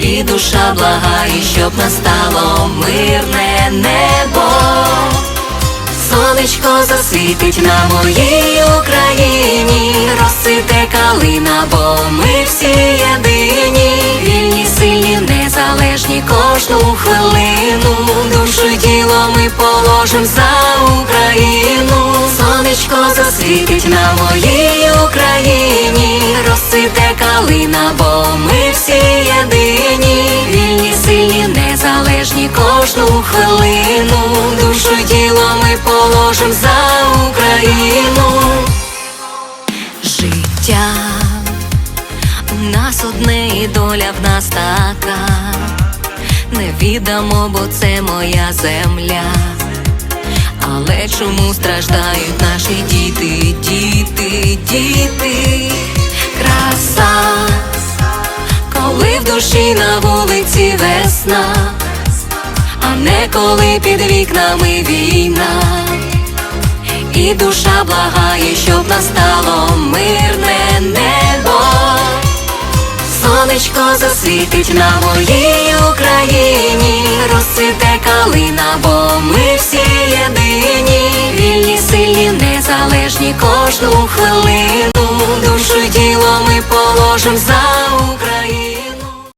І душа благає, щоб настало мирне небо. Сонечко засвітить на моїй Україні, розцвіте калина, бо ми всі єдині, вільні, сильні, незалежні кожну хвилину. Душу й тіло ми положим за Україну. Сонечко засвітить на моїй Україні, кожну хвилину. Душу й тіло ми положим за Україну. Життя у нас одне і доля в нас така. Не віддамо, бо це моя земля. Але чому страждають наші діти, діти, діти? Краса, коли в душі на вулиці весна, не коли під вікнами війна. І душа благає, щоб настало мирне небо. Сонечко засвітить на моїй Україні, розцвіте калина, бо ми всі єдині, вільні, сильні, незалежні кожну хвилину. Душу й тіло ми положим за